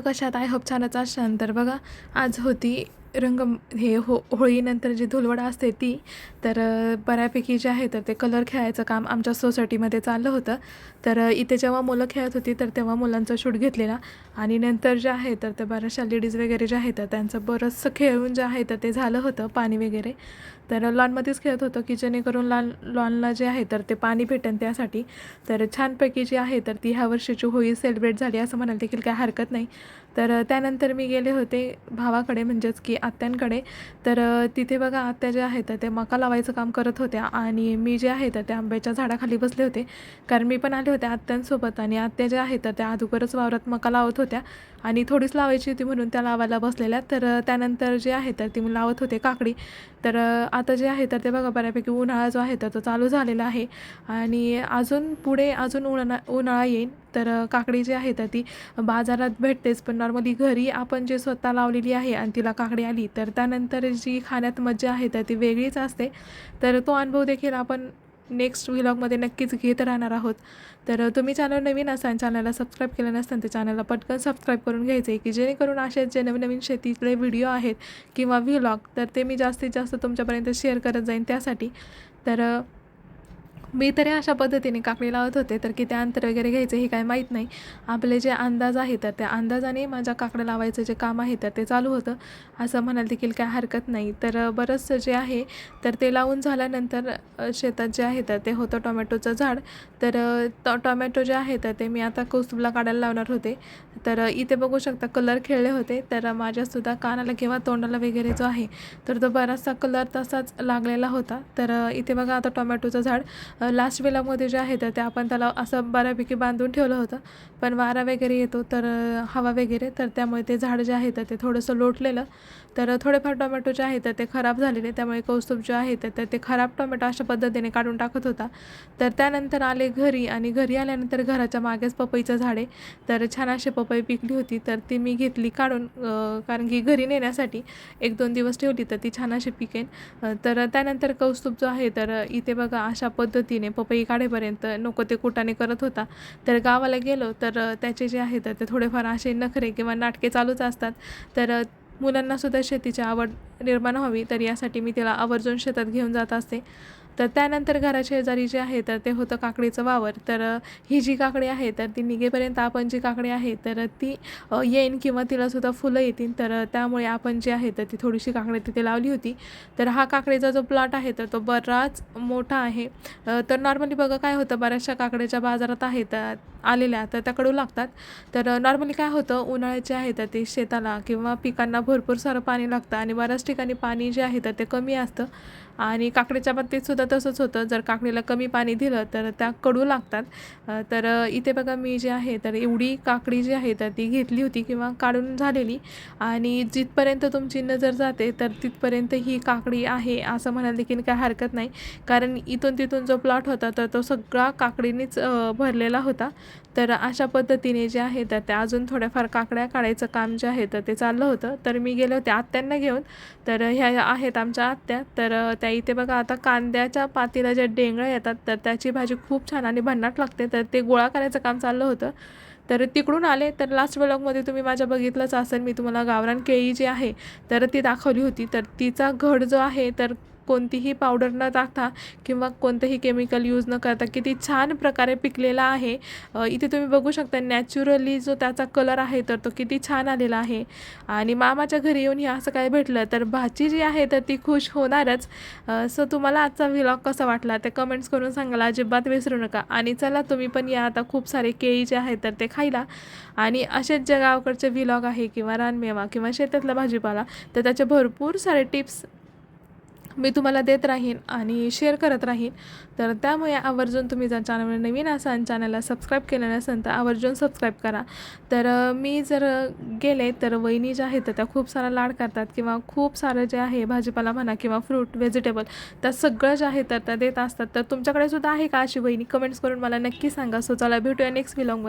कशात I hope छानच असाल तर बघा आज होती रंग हे हो होळीनंतर जी धुलवड असते ती तर बऱ्यापैकी जे आहे तर ते कलर खेळायचं काम आमच्या सोसायटीमध्ये चाललं होतं. तर इथे जेव्हा मुलं खेळत होती तर तेव्हा मुलांचा शूट घेतलेला. आणि नंतर जे आहे तर ते बऱ्याचशा लेडीज वगैरे जे आहेत तर त्यांचं बरंचसं खेळून जे आहे तर ते झालं होतं पाणी वगैरे. तर लॉनमध्येच खेळत होतो की जेणेकरून लॉन लॉनला जे आहे तर ते पाणी भेटेल त्यासाठी. तर छानपैकी जी आहे तर ती ह्या वर्षीची होळी सेलिब्रेट झाली असं म्हणाल देखील काही हरकत नाही. तर त्यानंतर मी गेले होते भावाकडे म्हणजेच की आत्यांकडे. तर तिथे बघा आत्या जे आहेत तर ते मका लावायचं काम करत होत्या आणि मी जे आहे तर त्या आंब्याच्या झाडाखाली बसले होते. कारण मी पण आले होते आत्यांसोबत आणि आत्या ज्या आहेत तर त्या अगोदरच वावरात मका लावत होत्या आणि थोडीच लावायची होती म्हणून त्या लावायला बसलेल्या. तर त्यानंतर जे आहे तर ती लावत होते काकडी. तर आता जे आहे तर ते बघा बऱ्यापैकी उन्हाळा जो आहे तर तो चालू झालेला आहे. आणि अजून पुढे अजून उन्हा उन्हाळा येईल तर काकडी जी आहे तर ती बाजारात भेटतेच. पण नॉर्मली घरी आपण जे स्वतः लावलेली आहे आणि तिला काकडी आली तर त्यानंतर जी खाण्यात मज्जा आहे तर ती वेगळीच असते. तर तो अनुभव देखील आपण नेक्स्ट व्लॉगमध्ये नक्कीच घेत राहणार आहोत. तर तुम्ही चॅनल नवीन असाल चॅनलला सबस्क्राईब केलं नसतं तर चॅनलला पटकन सबस्क्राईब करून घ्यायचं आहे की जेणेकरून असे जे नवीन नवीन शेतीतले व्हिडिओ आहेत किंवा व्लॉग तर ते मी जास्तीत जास्त तुमच्यापर्यंत शेअर करत जाईन त्यासाठी. तर मी तरी अशा पद्धतीने काकडी लावत होते तर किती अंतर वगैरे घ्यायचं हे काय माहीत नाही. आपले जे अंदाज आहे तर त्या अंदाजाने माझ्या काकडं लावायचं जे काम आहे तर ते चालू होतं. असं म्हणाल देखील काय हरकत नाही. तर बरंचसं जे आहे तर ते लावून झाल्यानंतर शेतात जे आहे तर ते होतं टोमॅटोचं झाड. तर टोमॅटो टॉमॅटो जे आहे तर ते मी आता कौस्तुभला काढायला लावणार होते. तर इथे बघू शकता कलर खेळले होते. तर माझ्यासुद्धा कानाला किंवा तोंडाला वगैरे जो आहे तर तो बराचसा कलर तसाच लागलेला होता. तर इथे बघा आता टोमॅटोचं झाड. लास्ट वेलामध्ये जे आहे तर ते आपण त्याला असं बऱ्यापैकी बांधून ठेवलं होतं. पण वारा वगैरे येतो तर हवा वगैरे तर त्यामुळे ते झाड जे आहे तर ते थोडंसं लोटलेलं. तर थोडेफार टोमॅटो जे आहे तर ते खराब झालेले. त्यामुळे कौस्तुभ जे आहे तर ते खराब टोमॅटो अशा पद्धतीने काढून टाकत होता. तर त्यानंतर आले घरी आणि घरी आल्यानंतर घराच्या मागेच पपईचं झाड आहे. तर छान असे पपई पिकली होती तर ती मी घेतली. काढून कारण की घरी नेण्यासाठी एक दोन दिवस ठेवली तर ती छान अशी पिकेन. तर त्यानंतर कौस्तुभ जो आहे तर इथे बघा अशा पद्धतीने पपई काढेपर्यंत नको ते कुटाने करत होता. तर गावाला गेलो तर त्याचे जे आहे तर ते थोडेफार असे नखरे किंवा नाटके चालूच असतात. तर मुलांनासुद्धा शेतीची आवड निर्माण व्हावी तर यासाठी मी तिला आवर्जून शेतात घेऊन जात असते. तर त्यानंतर घराशेजारी जे आहे तर ते होतं काकडीचं वावर. तर ही जी काकडी आहे तर ती निघेपर्यंत आपण जी काकडी आहे तर ती येईन किंवा तिलासुद्धा फुलं येतील. तर त्यामुळे आपण जी आहे तर ती थोडीशी काकडी तिथे लावली होती. तर हा काकडीचा जो प्लॉट आहे तर तो बराच मोठा आहे. तर नॉर्मली बघा काय होतं बऱ्याचशा काकड्याच्या बाजारात आहेत तर आलेल्या तर त्या कडू लागतात. तर नॉर्मली काय होतं उन्हाळ्याचे आहे तर ते शेताला किंवा पिकांना भरपूर सारं पाणी लागतं आणि बऱ्याच ठिकाणी पाणी जे आहे तर ते कमी असतं. आणि काकडीच्या बाबतीतसुद्धा तसंच होतं. जर काकडीला कमी पाणी दिलं तर त्या कडू लागतात तर इथे बघा मी जे आहे तर एवढी काकडी जी आहे तर ती घेतली होती किंवा काढून झालेली. आणि जिथपर्यंत तुमची नजर जाते तर तिथपर्यंत ही काकडी आहे असं म्हणायला देखील काही हरकत नाही. कारण इथून तिथून जो प्लॉट होता तर तो सगळा काकडीनेच भरलेला होता. तर अशा पद्धतीने जे आहे तर त्या अजून थोड्याफार काकड्या काढायचं काम जे आहे तर ते चाललं होतं. तर मी गेले होते आत्यांना घेऊन. तर ह्या आहेत आमच्या आत्या. तर त्या इथे बघा आता कांद्याच्या पातीला ज्या डेंगळ्या येतात तर त्याची भाजी खूप छान आणि भन्नाट लागते. तर ते गोळा करायचं काम चाललं होतं. तर तिकडून आले. तर लास्ट ब्लॉगमध्ये तुम्ही माझ्या बघितलंच असेल. मी तुम्हाला गावरान केळी जी आहे तर ती दाखवली होती. तर तिचा घड जो आहे तर कोणतीही पावडर न टाकता किंवा कोणतंही केमिकल यूज न करता किती छान प्रकारे पिकलेला आहे. इथे तुम्ही बघू शकता नॅचरली जो त्याचा कलर आहे तर तो किती छान आलेला आहे. आणि मामाच्या घरी येऊन हे असं काय भेटलं तर भाची जी आहे तर ती खुश होणारच. सो तुम्हाला आजचा व्लॉग कसा वाटला ते कमेंट्स करून सांगायला अजिबात विसरू नका. आणि चला तुम्ही पण या आता खूप सारे केळी जे आहेत तर ते खायला. आणि असेच जे गावाकडचे व्लॉग आहे किंवा रानमेवा किंवा शेतातला भाजीपाला तर त्याचे भरपूर सारे टिप्स मी तुम्हाला देत राहीन आणि शेअर करत राहीन. तर त्यामुळे आवर्जून तुम्ही जर चॅनलवर नवीन असाल चॅनलला सबस्क्राईब केलं नसेल तर आवर्जून सबस्क्राईब करा. तर मी जर गेले तर वहिनी ज्या आहेत त्या खूप सारा लाड करतात किंवा खूप सारं जे आहे भाजीपाला म्हणा किंवा फ्रूट व्हेजिटेबल त्या सगळं जे आहे तर त्या देत असतात. तर तुमच्याकडे सुद्धा आहे का अशी वहिनी? कमेंट्स करून मला नक्की सांगा. सो चला भेटूया नेक्स्ट विलॉंग